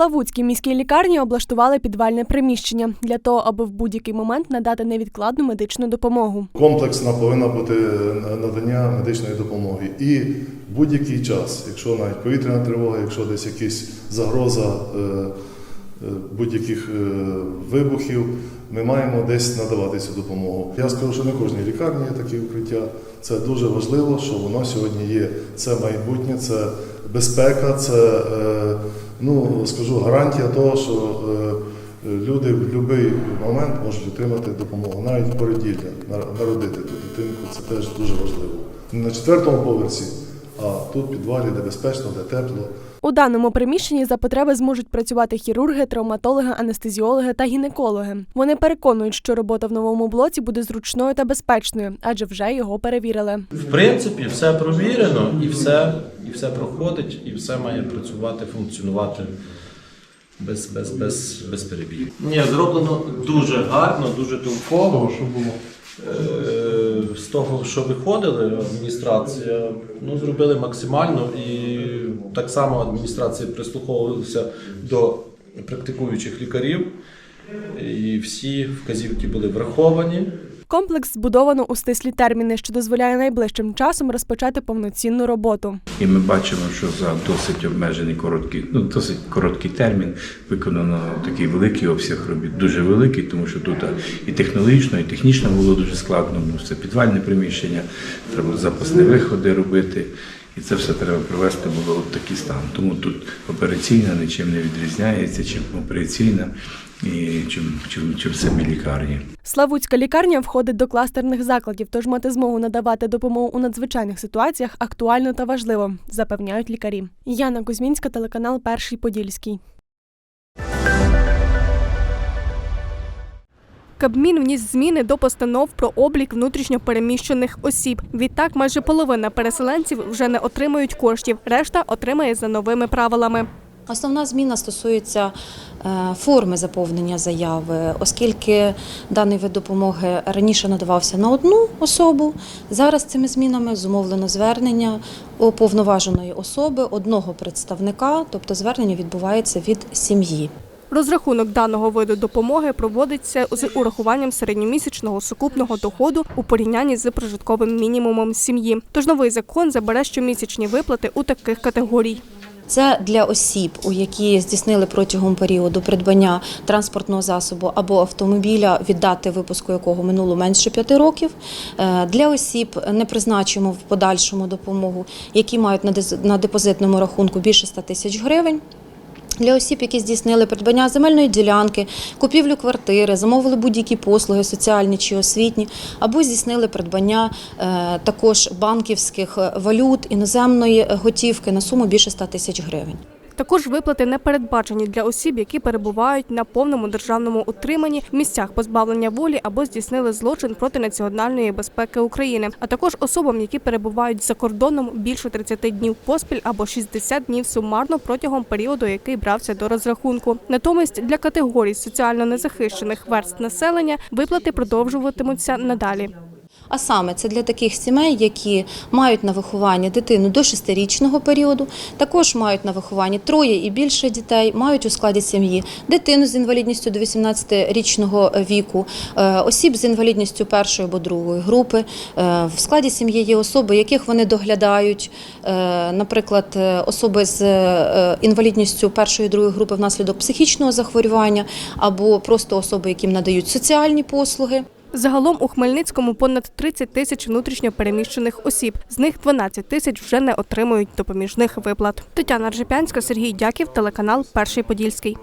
Славутській міській лікарні облаштували підвальне приміщення для того, аби в будь-який момент надати невідкладну медичну допомогу. Комплексна повинна бути надання медичної допомоги. І в будь-який час, якщо навіть повітряна тривога, якщо десь якась загроза е, е, будь-яких е, вибухів, ми маємо десь надавати цю допомогу. Я скажу, що не кожній лікарні є такі укриття. Це дуже важливо, що воно сьогодні є. Це майбутнє, це безпека, це ну скажу гарантія того, що е, люди в будь-який момент можуть отримати допомогу, навіть породілля, нар- народити ту дитинку. Це теж дуже важливо. Не на четвертому поверсі, а тут в підвалі, де безпечно, де тепло. У даному приміщенні за потреби зможуть працювати хірурги, травматологи, анестезіологи та гінекологи. Вони переконують, що робота в новому блоці буде зручною та безпечною, адже вже його перевірили. В принципі, все провірено і все, і все проходить, і все має працювати, функціонувати без, без, без, без перебігів. Ні, зроблено дуже гарно, дуже толково. Що було? З того, що виходили, адміністрація ну, зробили максимально і так само адміністрація прислуховувалася до практикуючих лікарів, і всі вказівки були враховані. Комплекс збудовано у стислі терміни, що дозволяє найближчим часом розпочати повноцінну роботу. І ми бачимо, що за досить обмежений короткий, ну досить короткий термін виконано такий великий обсяг робіт, дуже великий, тому що тут і технологічно, і технічно було дуже складно. Ну, це підвальне приміщення, треба запасні виходи робити. І це все треба привести було в такий стан. Тому тут операційна нічим не відрізняється, чим операційна і чим, чим, чим самі лікарні. Славутська лікарня входить до кластерних закладів, тож мати змогу надавати допомогу у надзвичайних ситуаціях актуально та важливо, запевняють лікарі. Яна Кузьмінська, телеканал Перший Подільський. Кабмін вніс зміни до постанов про облік внутрішньопереміщених осіб. Відтак, майже половина переселенців вже не отримують коштів, решта отримає за новими правилами. Основна зміна стосується е, форми заповнення заяви, оскільки даний вид допомоги раніше надавався на одну особу. Зараз цими змінами зумовлено звернення уповноваженої особи одного представника, тобто звернення відбувається від сім'ї. Розрахунок даного виду допомоги проводиться з урахуванням середньомісячного сукупного доходу у порівнянні з прожитковим мінімумом сім'ї. Тож новий закон забере щомісячні виплати у таких категорій. Це для осіб, у які здійснили протягом періоду придбання транспортного засобу або автомобіля, від дати випуску якого минуло менше п'яти років. Е, Для осіб не призначимо в подальшому допомогу, які мають на депозитному рахунку більше 100 тисяч гривень. Для осіб, які здійснили придбання земельної ділянки, купівлю квартири, замовили будь-які послуги, соціальні чи освітні, або здійснили придбання е, також банківських валют, іноземної готівки на суму більше 100 тисяч гривень. Також виплати не передбачені для осіб, які перебувають на повному державному утриманні в місцях позбавлення волі або здійснили злочин проти національної безпеки України, а також особам, які перебувають за кордоном більше 30 днів поспіль або 60 днів сумарно протягом періоду, який брався до розрахунку. Натомість для категорій соціально незахищених верств населення виплати продовжуватимуться надалі. А саме це для таких сімей, які мають на виховання дитину до 6-річного періоду, також мають на вихованні троє і більше дітей, мають у складі сім'ї дитину з інвалідністю до 18-річного віку, е, осіб з інвалідністю першої або другої групи. Е, В складі сім'ї є особи, яких вони доглядають, е, наприклад, особи з інвалідністю першої і другої групи внаслідок психічного захворювання, або просто особи, яким надають соціальні послуги. Загалом у Хмельницькому понад 30 тисяч внутрішньо переміщених осіб. З них 12 тисяч вже не отримують допоміжних виплат. Тетяна Ржепянська, Сергій Дяків, телеканал Перший Подільський.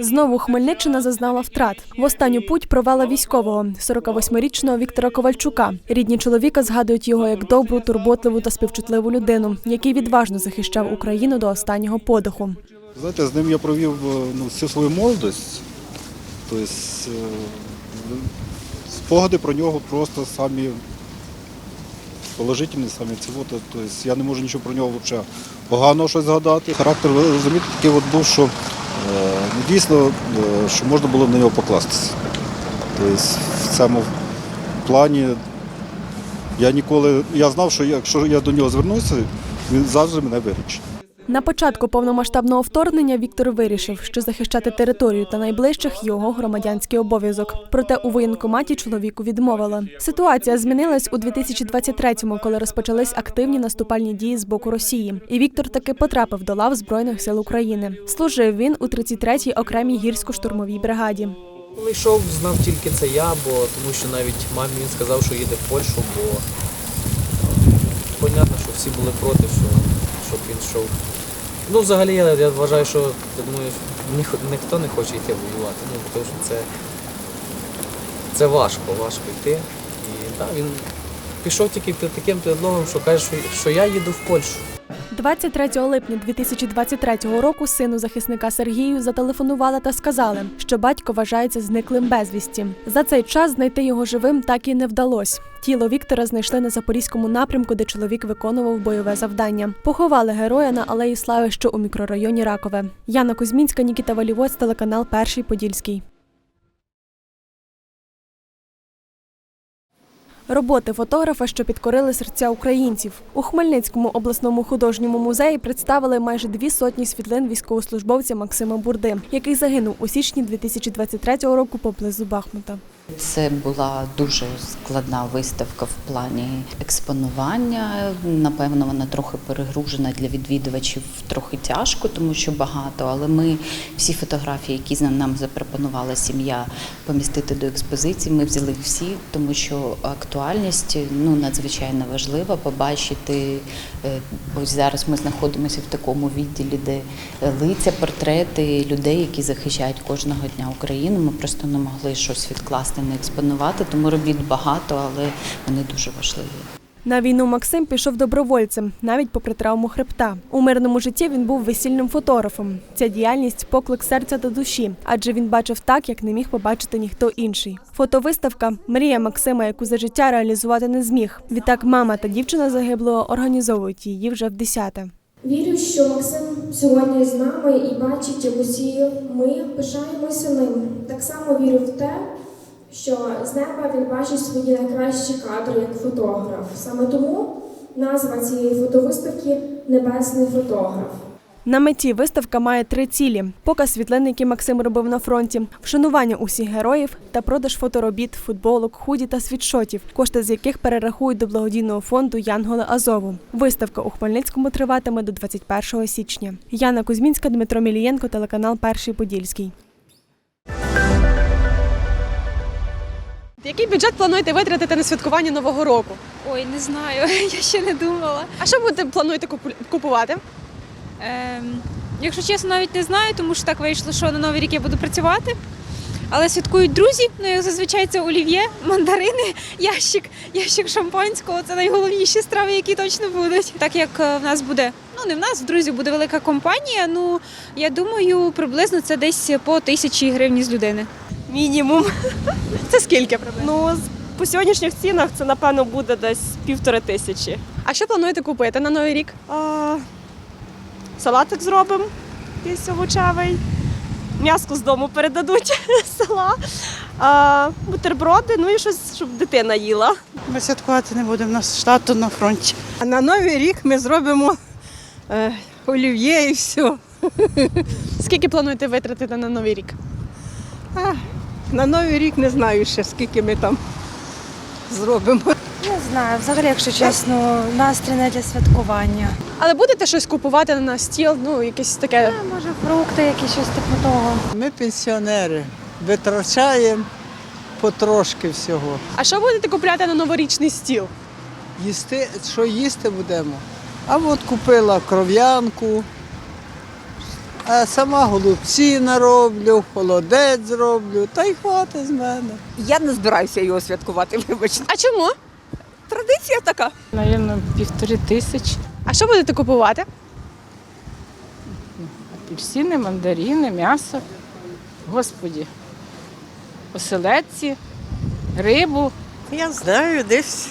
Знову Хмельниччина зазнала втрат. В останню путь провела військового 48-річного Віктора Ковальчука. Рідні чоловіка згадують його як добру, турботливу та співчутливу людину, який відважно захищав Україну до останнього подиху. Знаєте, з ним я провів е, ну, всю свою молодость. Тобто, е, спогади про нього просто самі положительні, самі ці. Тобто, я не можу нічого про нього взагалі поганого щось згадати. Характер, розумієте, такий от був, що е, ну, дійсно, що можна було на нього покластися. Тобто, в цьому плані я ніколи, я знав, що якщо я до нього звернуся, він завжди мене виручить. На початку повномасштабного вторгнення Віктор вирішив, що захищати територію та найближчих його громадянський обов'язок. Проте у воєнкоматі чоловіку відмовили. Ситуація змінилась у 2023-му, коли розпочались активні наступальні дії з боку Росії. І Віктор таки потрапив до лав Збройних сил України. Служив він у 33-й окремій гірсько-штурмовій бригаді. Коли йшов, знав тільки це я, бо тому що навіть мамі він сказав, що їде в Польщу, бо е, понятно, що всі були проти, що, щоб він йшов. Ну, взагалі, я, я вважаю, що я думаю, ніх, ніхто не хоче йти воювати. Ну, тому що це, це важко, важко йти. І так, він пішов тільки під таким предлогом, що каже, що, що я їду в Польщу. 23 липня 2023 року сину захисника Сергію зателефонували та сказали, що батько вважається зниклим безвісті. За цей час знайти його живим так і не вдалося. Тіло Віктора знайшли на запорізькому напрямку, де чоловік виконував бойове завдання. Поховали героя на алеї Слави, що у мікрорайоні Ракове. Яна Кузьмінська, Нікіта Валівоць, телеканал Перший Подільський. Роботи фотографа, що підкорили серця українців. У Хмельницькому обласному художньому музеї представили майже дві сотні світлин військовослужбовця Максима Бурди, який загинув у січні 2023 року поблизу Бахмута. Це була дуже складна виставка в плані експонування. Напевно, вона трохи перегружена для відвідувачів, трохи тяжко, тому що багато. Але ми всі фотографії, які нам запропонувала сім'я помістити до експозиції, ми взяли всі, тому що актуальність ну надзвичайно важлива. Побачити е, ось зараз ми знаходимося в такому відділі, де лиця, портрети людей, які захищають кожного дня Україну. Ми просто не могли щось відкласти, не експонувати, тому робіт багато, але вони дуже важливі. На війну Максим пішов добровольцем, навіть попри травму хребта. У мирному житті він був весільним фотографом. Ця діяльність поклик серця та душі, адже він бачив так, як не міг побачити ніхто інший. Фотовиставка мрія Максима, яку за життя реалізувати не зміг. Відтак мама та дівчина загиблого організовують її вже в десяте. Вірю, що Максим сьогодні з нами і бачить, як усі ми пишаємося ним. Так само вірю в те, що з неба він бачить свої найкращі кадри як фотограф. Саме тому назва цієї фотовиставки Небесний фотограф. На меті виставка має три цілі: показ світлин, які Максим робив на фронті, вшанування усіх героїв та продаж фоторобіт, футболок, худі та світшотів, кошти з яких перерахують до благодійного фонду Янголи Азову. Виставка у Хмельницькому триватиме до 21 січня. Яна Кузьмінська, Дмитро Мілієнко, телеканал Перший Подільський. Який бюджет плануєте витратити на святкування Нового року? Ой, не знаю, я ще не думала. А що будете плануєте купу- купувати? Ем, якщо чесно, навіть не знаю, тому що так вийшло, що на Новий рік я буду працювати. Але святкують друзі, ну як зазвичай це олів'є, мандарини, ящик, ящик шампанського. Це найголовніші страви, які точно будуть. Так як е, в нас буде, ну не в нас, в друзів буде велика компанія. Ну я думаю, приблизно це десь по тисячі гривень з людини. Мінімум. Це скільки приблизно? Ну, по сьогоднішніх цінах це напевно буде десь півтори тисячі. А що плануєте купити на Новий рік? А, салатик зробимо, якийсь овочевий. М'яско з дому передадуть з села. А, бутерброди, ну і щось, щоб дитина їла. Ми святкувати не будемо, у нас штату на фронті. А на новий рік ми зробимо е, олів'є і все. Скільки плануєте витратити на Новий рік? А, на новий рік не знаю ще, скільки ми там зробимо. Не знаю, взагалі, якщо чесно, настрій не для святкування. Але будете щось купувати на стіл, ну якесь таке. Може, фрукти, якісь щось типу того. Ми пенсіонери, витрачаємо потрошки всього. А що будете купляти на новорічний стіл? Їсти, що їсти будемо? А от купила кров'янку, а сама голубці нароблю, холодець зроблю, та й хватить з мене. Я не збираюся його святкувати, вибачте. А чому? Традиція така. Навірно, півтори тисячі. А що будете купувати? Апельсини, мандарини, м'ясо. Господі. Оселедці, рибу. Я знаю, десь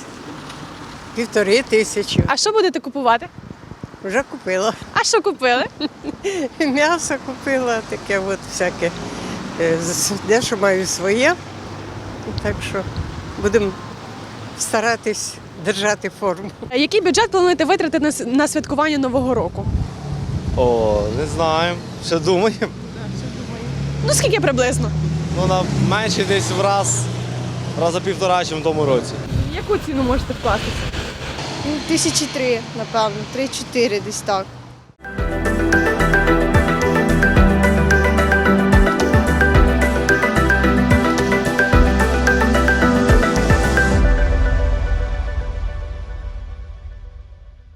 півтори тисячі. А що будете купувати? Вже купила. А що купили? М'ясо купила, таке от всяке. Е, з- Дещо маю своє. Так що будемо старатись держати форму. Який бюджет плануєте витратити на, на святкування Нового року? О, не знаю. Ще думаємо. Ну скільки приблизно? Ну, на менше десь в раз, раза півтора, ніж в тому році. Яку ціну можете вкластися? Тисячі три, напевно, три-чотири десь так.